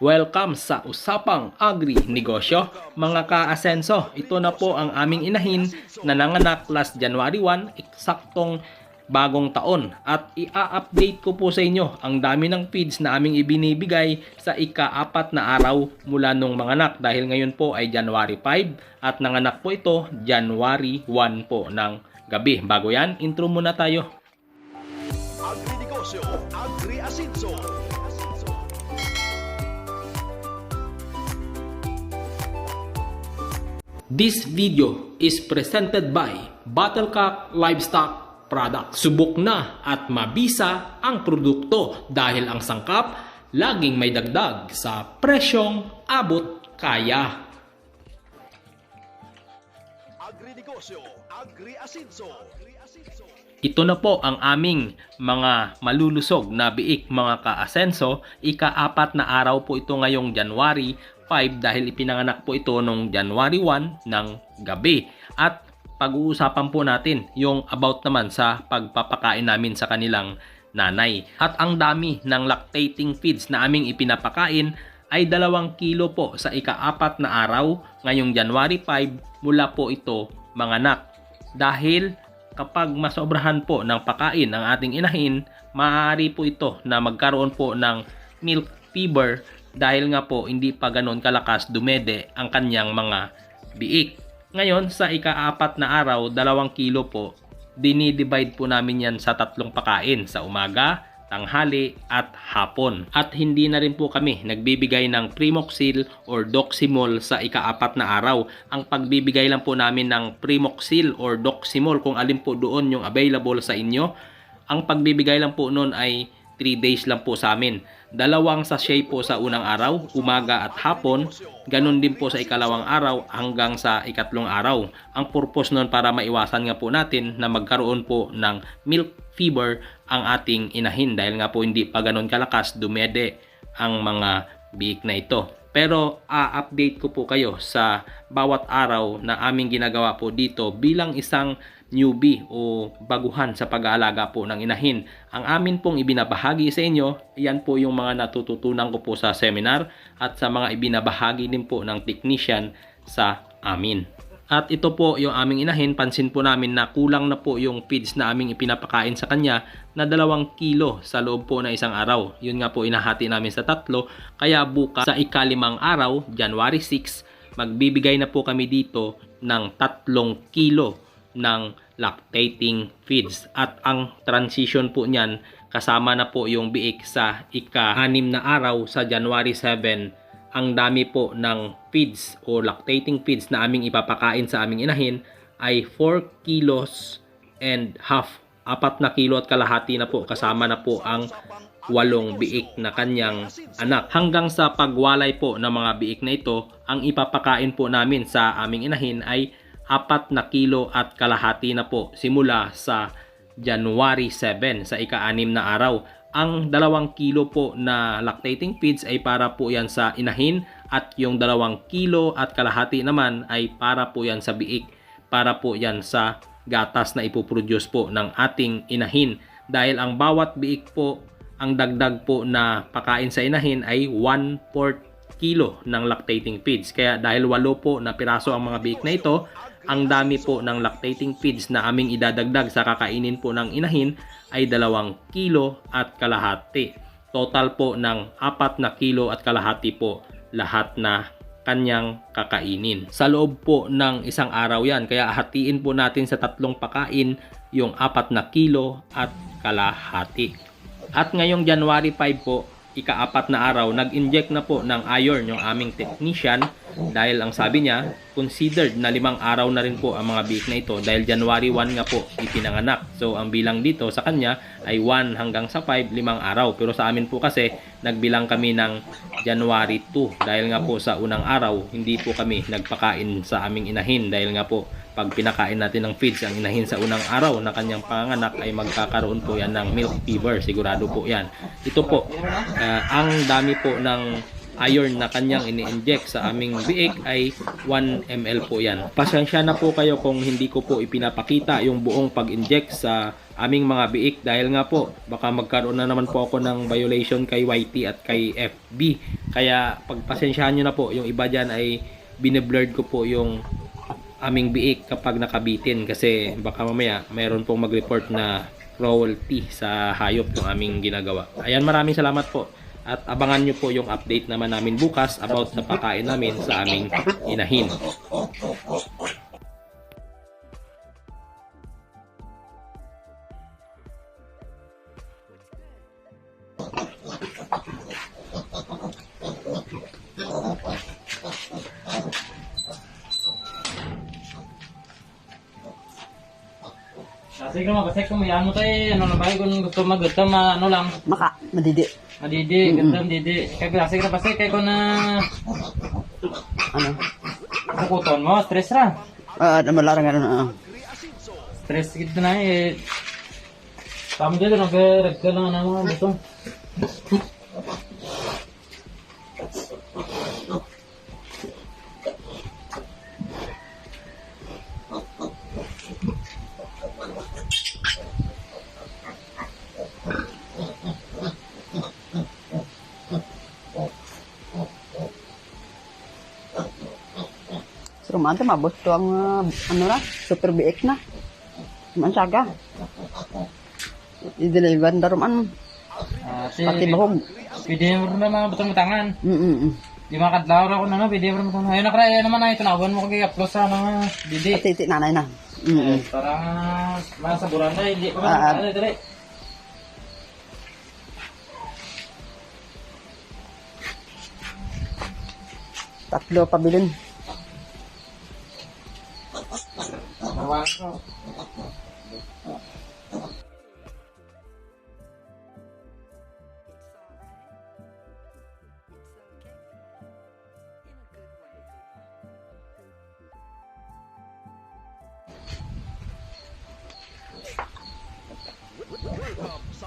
Welcome sa Usapang Agri Negosyo. Mga ka-asenso, ito na po ang aming inahin na nanganak last January 1, eksaktong bagong taon. At i-update ko po sa inyo ang dami ng feeds na aming ibinibigay sa ika-apat na araw mula nung manganak. Dahil ngayon po ay January 5 at nanganak po ito January 1 po ng gabi. Bago yan, intro muna tayo. Agri-negosyo, Agri-asinso. This video is presented by Battlecock Livestock Product. Subok na at mabisa ang produkto dahil ang sangkap laging may dagdag sa presyong abot kaya. Ito na po ang aming mga malulusog na biik mga ka-asenso. Ika-apat na araw po ito ngayong January 5 dahil ipinanganak po ito noong January 1 ng gabi. At pag-uusapan po natin yung about naman sa pagpapakain namin sa kanilang nanay. At ang dami ng lactating feeds na aming ipinapakain ay dalawang kilo po sa ika-apat na araw ngayong January 5 mula po ito manganak. Dahil kapag masobrahan po ng pakain ang ating inahin, maaari po ito na magkaroon po ng milk fever dahil nga po hindi pa ganon kalakas dumede ang kanyang mga biik. Ngayon, sa ika-apat na araw, dalawang kilo po, dinidivide po namin yan sa tatlong pakain sa umaga, tanghali at hapon. At hindi na rin po kami nagbibigay ng Primoxil or Doximol sa ikaapat na araw. Ang pagbibigay lang po namin ng Primoxil or Doximol kung alin po doon yung available sa inyo. Ang pagbibigay lang po noon ay 3 days lang po sa amin. Dalawang sachet po sa unang araw, umaga at hapon. Ganon din po sa ikalawang araw hanggang sa ikatlong araw. Ang purpose nun para maiwasan nga po natin na magkaroon po ng milk fever ang ating inahin dahil nga po hindi pa ganon kalakas dumede ang mga biik na ito. Pero a-update ko po kayo sa bawat araw na aming ginagawa po dito bilang isang newbie o baguhan sa pag-aalaga po ng inahin. Ang amin pong ibinabahagi sa inyo, yan po yung mga natututunan ko po sa seminar at sa mga ibinabahagi din po ng technician sa amin. At ito po yung aming inahin, pansin po namin na kulang na po yung feeds na aming ipinapakain sa kanya na dalawang kilo sa loob po na isang araw. Yun nga po inahati namin sa tatlo. Kaya bukas sa ikalimang araw, January 6, magbibigay na po kami dito ng tatlong kilo ng lactating feeds. At ang transition po niyan, kasama na po yung biik sa ika-anim na araw sa January 7 ang dami po ng feeds o lactating feeds na aming ipapakain sa aming inahin ay 4 kilos and half. Apat na kilo at kalahati na po kasama na po ang walong biik na kanyang anak. Hanggang sa pagwalay po ng mga biik na ito, ang ipapakain po namin sa aming inahin ay apat na kilo at kalahati na po simula sa January 7 sa ika-anim na araw. Ang dalawang kilo po na lactating feeds ay para po yan sa inahin at yung dalawang kilo at kalahati naman ay para po yan sa biik. Para po yan sa gatas na ipoproduce po ng ating inahin. Dahil ang bawat biik po, ang dagdag po na pakain sa inahin ay 1 4 kilo ng lactating feeds. Kaya dahil walo po na piraso ang mga biik na ito, ang dami po ng lactating feeds na aming idadagdag sa kakainin po ng inahin ay dalawang kilo at kalahati. Total po ng apat na kilo at kalahati po lahat na kanyang kakainin. Sa loob po ng isang araw yan, kaya hatiin po natin sa tatlong pakain yung apat na kilo at kalahati. At ngayong January 5 po, ikaapat na araw, nag-inject na po ng iron yung aming technician dahil ang sabi niya, considered na limang araw na rin po ang mga biik na ito dahil January 1 nga po ipinanganak. So ang bilang dito sa kanya ay 1 hanggang sa 5, limang araw. Pero sa amin po kasi, nagbilang kami ng January 2 dahil nga po sa unang araw, hindi po kami nagpakain sa aming inahin dahil nga po pag pinakain natin ng feeds ang inahin sa unang araw na kanyang panganak ay magkakaroon po yan ng milk fever sigurado po yan ito po ah, ang dami po ng iron na kanyang ini-inject sa aming biik ay 1 ml po yan. Pasensya na po kayo kung hindi ko po ipinapakita yung buong pag-inject sa aming mga biik dahil nga po baka magkaroon na naman po ako ng violation kay YT at kay FB Kaya pagpasensyahan nyo na po, yung iba dyan ay bineblurred ko po yung aming biik kapag nakabitin kasi baka mamaya mayroon pong mag-report na cruelty sa hayop yung aming ginagawa. Ayan, maraming salamat po. At abangan nyo po yung update naman namin bukas about sa pakain namin sa aming inahin. Kasi kung mabasek kung may ano tayo, ano na ba, kung gusto mag-gusto, ma, ano lang, Maka, madidi. madidi, gandam, didi. Kaya klase ka na basek, kaya kung na, Ano? kukuton mo, stress ra. Ah, uh, malarang ano na. Stress gitu na eh. Tama dito, nag-regka lang na mga gusto. So, man, mabot to ang, ah, ano na, super biik na. Man saga. I-deliver na man. Ah, si, Pati bahog. pwede mo rin na mga butang matangan. Mm mm mm. Di mga kadlaw ra ko na, no, pwede mo rin matangan. Ayun na kaya, ayun naman ay, tanawan mo kagay upload sa mga didi. Pati iti nanay na. Mm mm. Para masaburan na, hindi pa Ah, ah. man, dali. Tatlo pabilin. Tawa ko. Welcome sa